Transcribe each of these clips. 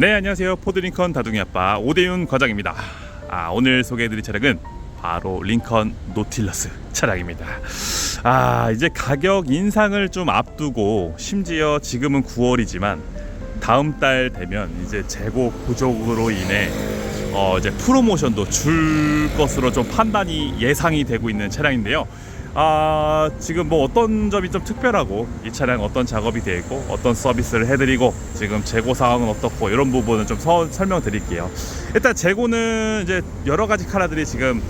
네 안녕하세요. 포드링컨 다둥이 아빠 오대윤 과장입니다. 아 오늘 소개해드릴 차량은 바로 링컨 노틸러스 차량입니다. 아 이제 가격 인상을 좀 앞두고 심지어 지금은 9월이지만 다음 달 되면 이제 재고 부족으로 인해 어 이제 프로모션도 줄 것으로 좀 판단이 예상이 되고 있는 차량인데요. 아 지금 뭐 어떤 점이 좀 특별하고 이 차량 어떤 작업이 되어 있고 어떤 서비스를 해드리고 지금 재고 상황은 어떻고 이런 부분은 좀 서- 설명드릴게요. 일단 재고는 이제 여러 가지 카라들이 지금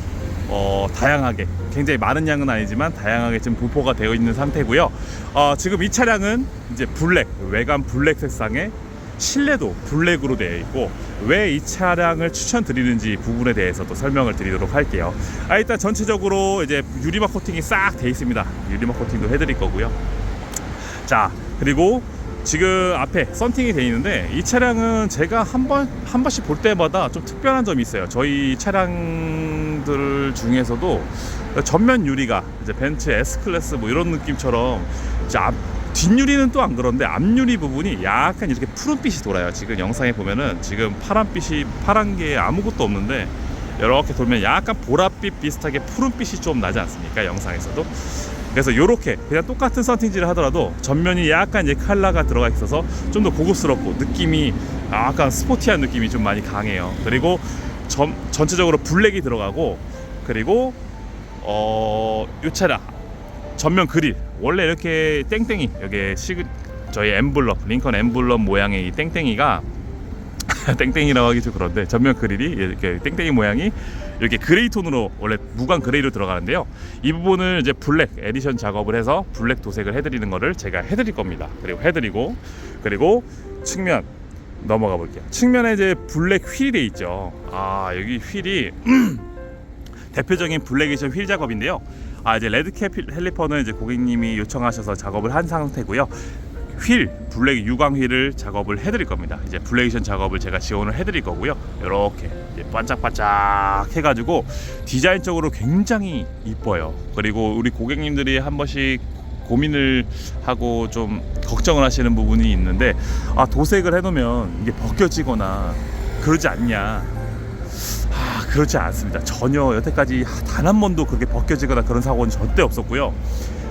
어, 다양하게 굉장히 많은 양은 아니지만 다양하게 지금 분포가 되어 있는 상태고요. 어, 지금 이 차량은 이제 블랙 외관 블랙 색상의 실내도 블랙으로 되어 있고 왜 이 차량을 추천드리는지 부분에 대해서도 설명을 드리도록 할게요. 아, 일단 전체적으로 이제 유리막 코팅이 싹돼 있습니다. 유리막 코팅도 해드릴 거고요. 자 그리고 지금 앞에 썬팅이 돼 있는데 이 차량은 제가 한 번 한 번씩 볼 때마다 좀 특별한 점이 있어요. 저희 차량들 중에서도 전면 유리가 이제 벤츠 S 클래스 뭐 이런 느낌처럼 앞 뒷유리는 또 안 그런데 앞유리 부분이 약간 이렇게 푸른빛이 돌아요. 지금 영상에 보면은 지금 파란빛이 파란 게 아무것도 없는데 이렇게 돌면 약간 보랏빛 비슷하게 푸른빛이 좀 나지 않습니까? 영상에서도. 그래서 이렇게 그냥 똑같은 썬팅지를 하더라도 전면이 약간 이제 칼라가 들어가 있어서 좀 더 고급스럽고 느낌이 약간 스포티한 느낌이 좀 많이 강해요. 그리고 전, 전체적으로 블랙이 들어가고 그리고 어, 이 차량 전면 그릴 원래 이렇게 땡땡이 여기 시 저희 엠블럼 링컨 엠블럼 모양의 이 땡땡이가 땡땡이라고 하기 좀 그런데 전면 그릴이 이렇게 땡땡이 모양이 이렇게 그레이 톤으로 원래 무광 그레이로 들어가는데요. 이 부분을 이제 블랙 에디션 작업을 해서 블랙 도색을 해드리는 거를 제가 해드릴 겁니다. 그리고 해드리고 그리고 측면 넘어가 볼게요. 측면에 이제 블랙 휠이 돼 있죠. 아 여기 휠이 대표적인 블랙 에디션 휠 작업인데요. 아 이제 레드캡 헬리퍼는 이제 고객님이 요청하셔서 작업을 한 상태고요. 휠 블랙 유광 휠을 작업을 해드릴 겁니다. 이제 블레이션 작업을 제가 지원을 해드릴 거고요. 이렇게 반짝반짝 해가지고 디자인적으로 굉장히 이뻐요. 그리고 우리 고객님들이 한 번씩 고민을 하고 좀 걱정을 하시는 부분이 있는데 아 도색을 해놓으면 이게 벗겨지거나 그러지 않냐 아, 그렇지 않습니다. 전혀 여태까지 단 한 번도 그렇게 벗겨지거나 그런 사고는 절대 없었고요.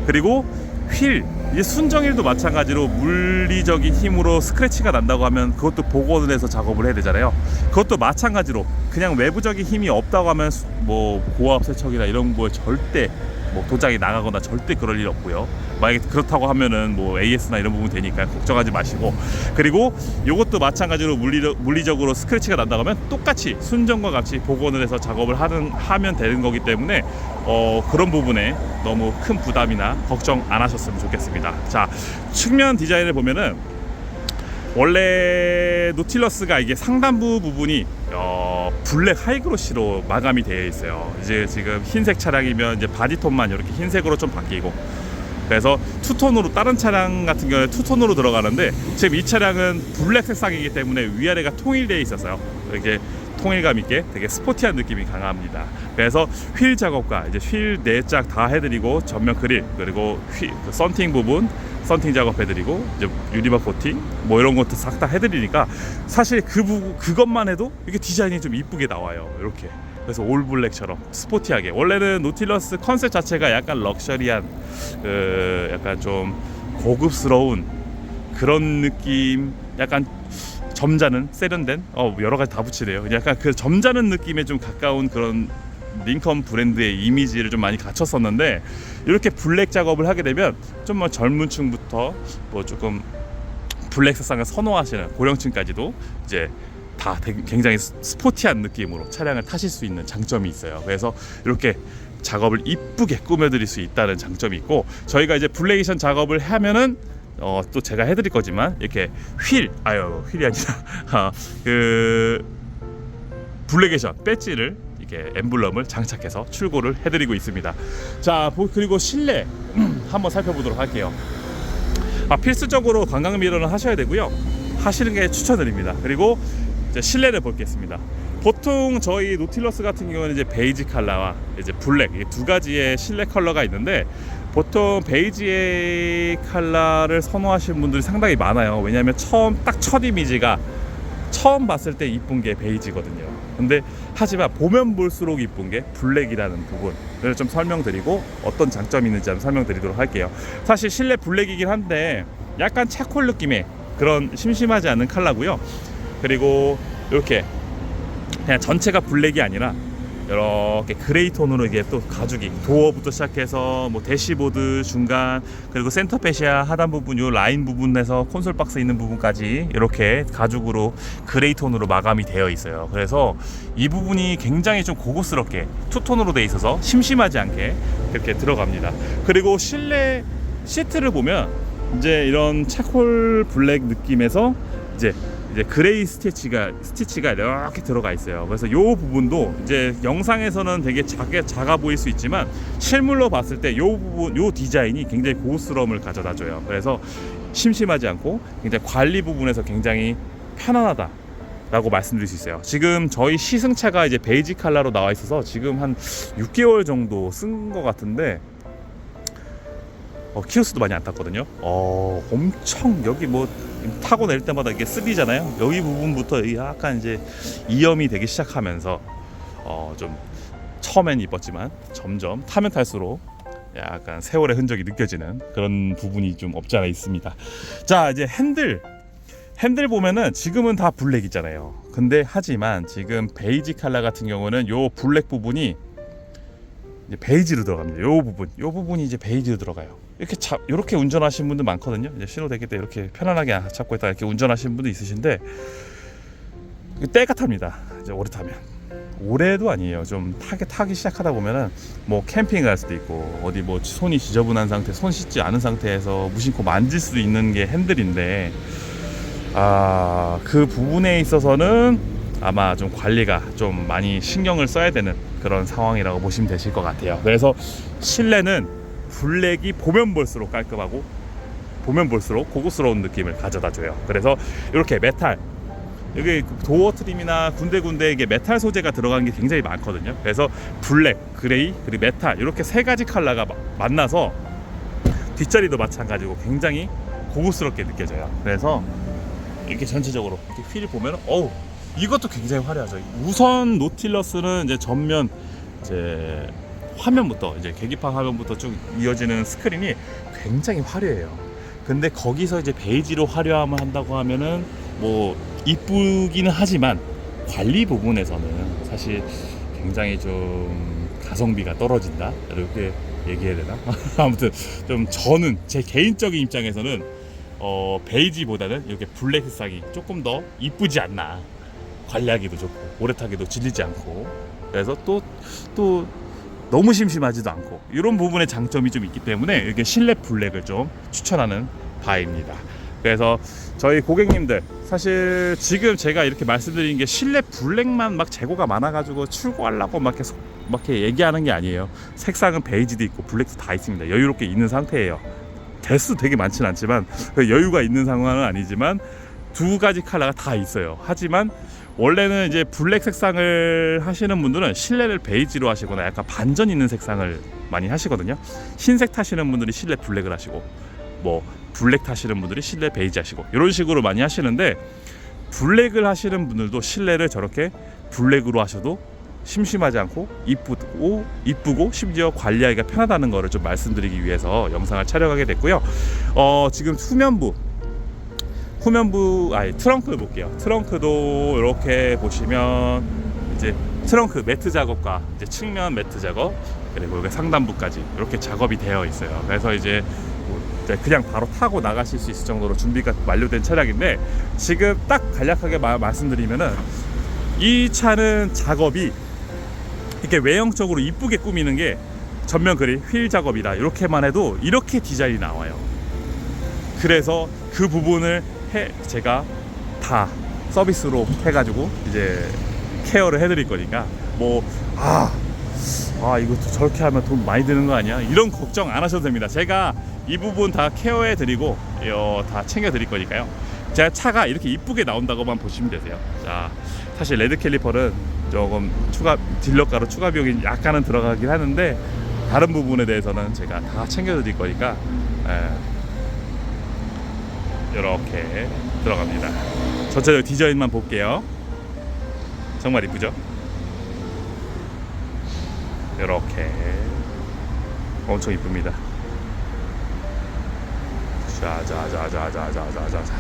그리고 휠, 이제 순정휠도 마찬가지로 물리적인 힘으로 스크래치가 난다고 하면 그것도 복원을 해서 작업을 해야 되잖아요. 그것도 마찬가지로 그냥 외부적인 힘이 없다고 하면 수- 뭐 고압 세척이나 이런 거에 절대 뭐 도장이 나가거나 절대 그럴 일 없고요. 만약에 그렇다고 하면은 뭐 AS나 이런 부분 되니까 걱정하지 마시고 그리고 이것도 마찬가지로 물리적, 물리적으로 스크래치가 난다고 하면 똑같이 순정과 같이 복원을 해서 작업을 하는 하면 되는 거기 때문에 어, 그런 부분에 너무 큰 부담이나 걱정 안 하셨으면 좋겠습니다. 자 측면 디자인을 보면은 원래 노틸러스가 이게 상단부 부분이 어, 블랙 하이그로시로 마감이 되어 있어요. 이제 지금 흰색 차량이면 이제 바디톤만 이렇게 흰색으로 좀 바뀌고 그래서 투톤으로 다른 차량 같은 경우에 투톤으로 들어가는데 지금 이 차량은 블랙 색상이기 때문에 위아래가 통일되어 있어서요. 이렇게 통일감 있게 되게 스포티한 느낌이 강합니다. 그래서 휠 작업과 이제 휠 네 짝 다 해드리고 전면 그릴 그리고 휠 그 썬팅 부분 썬팅 작업해드리고 이제 유리막 코팅 뭐 이런 것도 싹 다 해드리니까 사실 그 부, 그것만 해도 이게 디자인이 좀 이쁘게 나와요. 이렇게 그래서 올 블랙처럼 스포티하게 원래는 노틸러스 컨셉 자체가 약간 럭셔리한 그 약간 좀 고급스러운 그런 느낌 약간 점잖은 세련된 어 여러 가지 다 붙이네요 약간 그 점잖은 느낌에 좀 가까운 그런 링컨 브랜드의 이미지를 좀 많이 갖췄었는데 이렇게 블랙 작업을 하게 되면 좀 뭐 젊은 층부터 뭐 조금 블랙 색상을 선호하시는 고령층까지도 이제 다 굉장히 스- 스포티한 느낌으로 차량을 타실 수 있는 장점이 있어요. 그래서 이렇게 작업을 이쁘게 꾸며드릴 수 있다는 장점이 있고 저희가 이제 블레이션 작업을 하면은 어, 또 제가 해드릴 거지만 이렇게 휠 아유 휠이 아니라 아, 그 블랙에션 배지를 이렇게 엠블럼을 장착해서 출고를 해드리고 있습니다. 자 보- 그리고 실내 한번 살펴보도록 할게요. 아, 필수적으로 관광 미러는 하셔야 되고요. 하시는 게 추천드립니다. 그리고 이제 실내를 보겠습니다. 보통 저희 노틸러스 같은 경우는 이제 베이지 컬러와 이제 블랙 이 두 가지의 실내 컬러가 있는데 보통 베이지의 컬러를 선호하시는 분들이 상당히 많아요. 왜냐하면 처음 딱 첫 이미지가 처음 봤을 때 이쁜 게 베이지거든요. 근데 하지만 보면 볼수록 이쁜 게 블랙이라는 부분을 좀 설명드리고 어떤 장점이 있는지 한번 설명드리도록 할게요. 사실 실내 블랙이긴 한데 약간 차콜 느낌의 그런 심심하지 않은 컬러고요. 그리고 이렇게 그냥 전체가 블랙이 아니라 이렇게 그레이 톤으로 이게 또 가죽이 도어부터 시작해서 뭐 대시보드 중간 그리고 센터 페시아 하단 부분 요 라인 부분에서 콘솔 박스 있는 부분까지 이렇게 가죽으로 그레이 톤으로 마감이 되어 있어요. 그래서 이 부분이 굉장히 좀 고급스럽게 투톤으로 돼 있어서 심심하지 않게 이렇게 들어갑니다. 그리고 실내 시트를 보면 이제 이런 차콜 블랙 느낌에서 이제 이제 그레이 스티치가 스티치가 이렇게 들어가 있어요. 그래서 이 부분도 이제 영상에서는 되게 작게 작아 보일 수 있지만 실물로 봤을 때 이 부분 이 디자인이 굉장히 고급스러움을 가져다 줘요. 그래서 심심하지 않고 굉장히 관리 부분에서 굉장히 편안하다. 라고 말씀드릴 수 있어요. 지금 저희 시승차가 이제 베이지 칼라로 나와 있어서 지금 한 6개월 정도 쓴 것 같은데 어, 키로수도 많이 안 탔거든요. 어, 엄청 여기 뭐 타고 낼 때마다 이게 쓰리잖아요. 여기 부분부터 약간 이제 이염이 되기 시작하면서 어, 좀 처음엔 이뻤지만 점점 타면 탈수록 약간 세월의 흔적이 느껴지는 그런 부분이 좀 없지 않아 있습니다. 자, 이제 핸들 핸들 보면은 지금은 다 블랙 있잖아요. 근데 하지만 지금 베이지 칼라 같은 경우는 요 블랙 부분이 이제 베이지로 들어갑니다. 요 부분, 요 부분이 이제 베이지로 들어가요. 이렇게 잡 이렇게 운전하시는 분들 많거든요. 이제 신호 대기 때 이렇게 편안하게 잡고 있다 가 이렇게 운전하시는 분도 있으신데 이게 때가 탑니다. 이제 오래 타면 올해도 아니에요. 좀 타기 타기 시작하다 보면은 뭐 캠핑 갈 수도 있고 어디 뭐 손이 지저분한 상태, 손 씻지 않은 상태에서 무심코 만질 수도 있는 게 핸들인데 아 그 부분에 있어서는 아마 좀 관리가 좀 많이 신경을 써야 되는 그런 상황이라고 보시면 되실 것 같아요. 그래서 실내는 블랙이 보면 볼수록 깔끔하고 보면 볼수록 고급스러운 느낌을 가져다 줘요. 그래서 이렇게 메탈 여기 도어 트림이나 군데군데 이게 메탈 소재가 들어간 게 굉장히 많거든요. 그래서 블랙, 그레이, 그리고 메탈 이렇게 세 가지 컬러가 마- 만나서 뒷자리도 마찬가지고 굉장히 고급스럽게 느껴져요. 그래서 이렇게 전체적으로 이렇게 휠 보면 어우 이것도 굉장히 화려하죠. 우선 노틸러스는 이제 전면 이제 화면부터 이제 계기판 화면부터 쭉 이어지는 스크린이 굉장히 화려해요. 근데 거기서 이제 베이지로 화려함을 한다고 하면은 뭐 이쁘기는 하지만 관리 부분에서는 사실 굉장히 좀 가성비가 떨어진다 이렇게 얘기해야 되나 아무튼 좀 저는 제 개인적인 입장에서는 어 베이지보다는 이렇게 블랙 색상이 조금 더 이쁘지 않나 관리하기도 좋고 오래 타기도 질리지 않고 그래서 또또 너무 심심하지도 않고 이런 부분에 장점이 좀 있기 때문에 이렇게 실내 블랙을 좀 추천하는 바입니다. 그래서 저희 고객님들 사실 지금 제가 이렇게 말씀드린 게 실내 블랙만 막 재고가 많아가지고 출고하려고 막 계속 막 이렇게 얘기하는 게 아니에요. 색상은 베이지도 있고 블랙도 다 있습니다. 여유롭게 있는 상태예요. 대수 되게 많지는 않지만 그 여유가 있는 상황은 아니지만 두 가지 컬러가 다 있어요. 하지만 원래는 이제 블랙 색상을 하시는 분들은 실내를 베이지로 하시거나 약간 반전 있는 색상을 많이 하시거든요. 흰색 타시는 분들이 실내 블랙을 하시고 뭐 블랙 타시는 분들이 실내 베이지 하시고 이런 식으로 많이 하시는데 블랙을 하시는 분들도 실내를 저렇게 블랙으로 하셔도 심심하지 않고 이쁘고 이쁘고 심지어 관리하기가 편하다는 거를 좀 말씀드리기 위해서 영상을 촬영하게 됐고요. 어, 지금 후면부 후면부 아니 트렁크를 볼게요. 트렁크도 이렇게 보시면 이제 트렁크 매트 작업과 이제 측면 매트 작업 그리고 여기 상단부까지 이렇게 작업이 되어 있어요. 그래서 뭐 이제 그냥 바로 타고 나가실 수 있을 정도로 준비가 완료된 차량인데 지금 딱 간략하게 마- 말씀드리면은 이 차는 작업이 이렇게 외형적으로 이쁘게 꾸미는 게 전면 그릴 휠 작업이다 이렇게만 해도 이렇게 디자인이 나와요. 그래서 그 부분을 해 제가 다 서비스로 해가지고 이제 케어를 해드릴 거니까 뭐아 아 이거 저렇게 하면 돈 많이 드는 거 아니야? 이런 걱정 안 하셔도 됩니다. 제가 이 부분 다 케어해 드리고 어, 다 챙겨 드릴 거니까요. 제가 차가 이렇게 이쁘게 나온다고만 보시면 되세요. 자 사실 레드 캘리퍼는 조금 추가 딜러가로 추가 비용이 약간은 들어가긴 하는데 다른 부분에 대해서는 제가 다 챙겨 드릴 거니까 예, 이렇게 들어갑니다. 전체적 디자인만 볼게요. 정말 이쁘죠? 이렇게 엄청 이쁩니다. 자자자자자자자자자.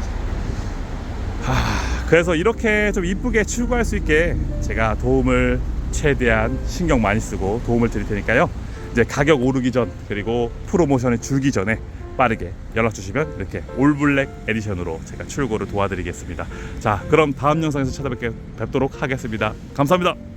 하, 그래서 이렇게 좀 이쁘게 출고할 수 있게 제가 도움을 최대한 신경 많이 쓰고 도움을 드릴 테니까요. 이제 가격 오르기 전 그리고 프로모션이 줄기 전에 빠르게 연락 주시면 이렇게 올블랙 에디션으로 제가 출고를 도와드리겠습니다. 자, 그럼 다음 영상에서 찾아뵙도록 하겠습니다. 감사합니다.